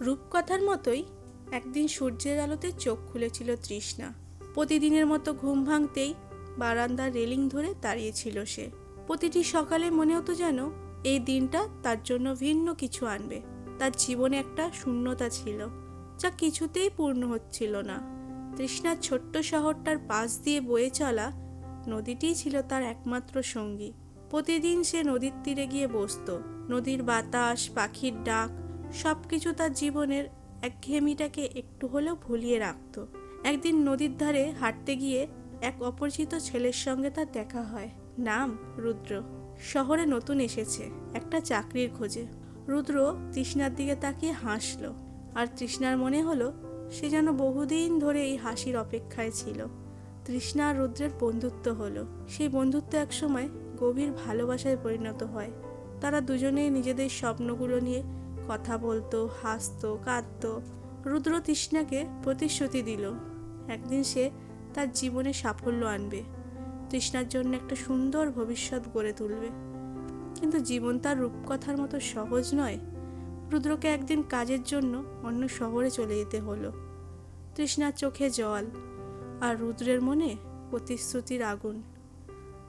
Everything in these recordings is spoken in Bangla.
রূপকথার মতোই একদিন সূর্যের আলোতে চোখ খুলেছিল তৃষ্ণা। প্রতিদিনের মতো ঘুম ভাঙতেই বারান্দার রেলিং ধরে দাঁড়িয়েছিল সে। প্রতিটি সকালে মনে হতো যেন এই দিনটা তার জন্য ভিন্ন কিছু আনবে। তার জীবনে একটা শূন্যতা ছিল, যা কিছুতেই পূর্ণ হচ্ছিল না। তৃষ্ণার ছোট্ট শহরটার পাশ দিয়ে বয়ে চলা নদীটিই ছিল তার একমাত্র সঙ্গী। প্রতিদিন সে নদীর তীরে গিয়ে বসতো। নদীর বাতাস, পাখির ডাক সব কিছু তার জীবনের একঘেয়েমিটাকে একটু হলেও ভুলিয়ে রাখত। একদিন নদীর ধারে হাঁটতে গিয়ে এক অপরিচিত ছেলের সঙ্গে তার দেখা হয়। নাম রুদ্র। শহরে নতুন এসেছে একটা চাকরির খোঁজে। রুদ্র তৃষ্ণার দিকে তাকিয়ে হাসলো। আর তৃষ্ণার মনে হলো সে যেন বহুদিন ধরে এই হাসির অপেক্ষায় ছিল। তৃষ্ণা আর রুদ্রের বন্ধুত্ব হলো। সেই বন্ধুত্ব একসময় গভীর ভালোবাসায় পরিণত হয়। তারা দুজনেই নিজেদের স্বপ্নগুলো নিয়ে কথা বলতো, হাসতো, কাঁদতো। রুদ্র তৃষ্ণাকে প্রতিশ্রুতি দিল। একদিন সে তার জীবনে সাফল্য আনবে। তৃষ্ণার জন্য একটা সুন্দর ভবিষ্যৎ গড়ে তুলবে। কিন্তু জীবন তার রূপকথার মতো সহজ নয়। রুদ্রকে একদিন কাজের জন্য অন্য শহরে চলে যেতে হলো। তৃষ্ণার চোখে জল আর রুদ্রের মনে প্রতিশ্রুতির আগুন।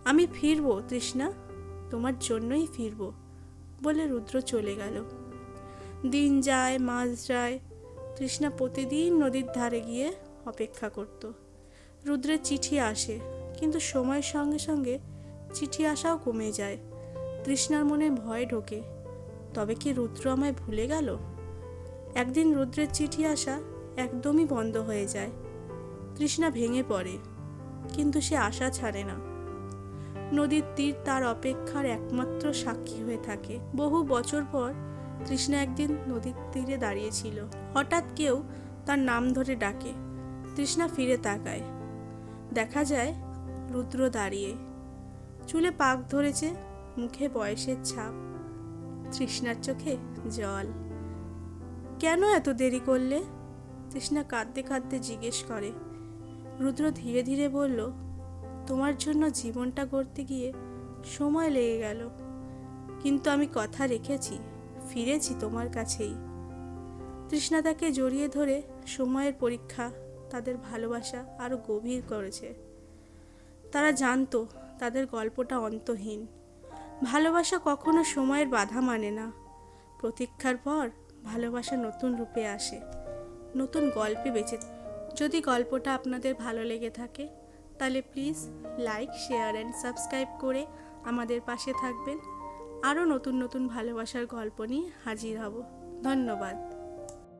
আমি ফিরবো, তৃষ্ণা, তোমার জন্যই ফিরবো বলে রুদ্র চলে গেল। দিন যায়, মাস যায়। তৃষ্ণা প্রতিদিন নদীর ধারে গিয়ে অপেক্ষা করত। রুদ্রের চিঠি আসে, কিন্তু সময়ের সঙ্গে সঙ্গে চিঠি আসাও কমে যায়। তৃষ্ণার মনে ভয় ঢোকে, তবে কি রুদ্র আমায় ভুলে গেল? একদিন রুদ্রের চিঠি আসা একদমই বন্ধ হয়ে যায়। তৃষ্ণা ভেঙে পড়ে, কিন্তু সে আশা ছাড়ে না। নদীর তীর তার অপেক্ষার একমাত্র সাক্ষী হয়ে থাকে। বহু বছর পর তৃষ্ণা একদিন নদীর তীরে দাঁড়িয়েছিল হঠাৎ কেউ তার নাম ধরে ডাকে। তৃষ্ণা ফিরে তাকায়। দেখা যায় রুদ্র দাঁড়িয়ে। চুলে পাক ধরেছে মুখে বয়সের ছাপ। তৃষ্ণার চোখে জল। কেন এত দেরি করলে? তৃষ্ণা কাঁদতে কাঁদতে জিজ্ঞেস করে। রুদ্র ধীরে ধীরে বলল, তোমার জন্য জীবনটা গড়তে গিয়ে সময় লেগে গেল। কিন্তু আমি কথা রেখেছি। ফিরেছি তোমার কাছেই। তৃষ্ণা তাকে জড়িয়ে ধরে সময়ের পরীক্ষা, তাদের ভালোবাসা আরও গভীর করেছে। তারা জানতো তাদের গল্পটা অন্তহীন। ভালোবাসা কখনো সময়ের বাধা মানে না। প্রতীক্ষার পর ভালোবাসা নতুন রূপে আসে, নতুন গল্পে বেঁচে। যদি গল্পটা আপনাদের ভালো লেগে থাকে, তাহলে please like, share and subscribe করে আমাদের পাশে থাকবেন। আরও নতুন নতুন ভালোবাসার গল্প নিয়ে হাজির হব। ধন্যবাদ।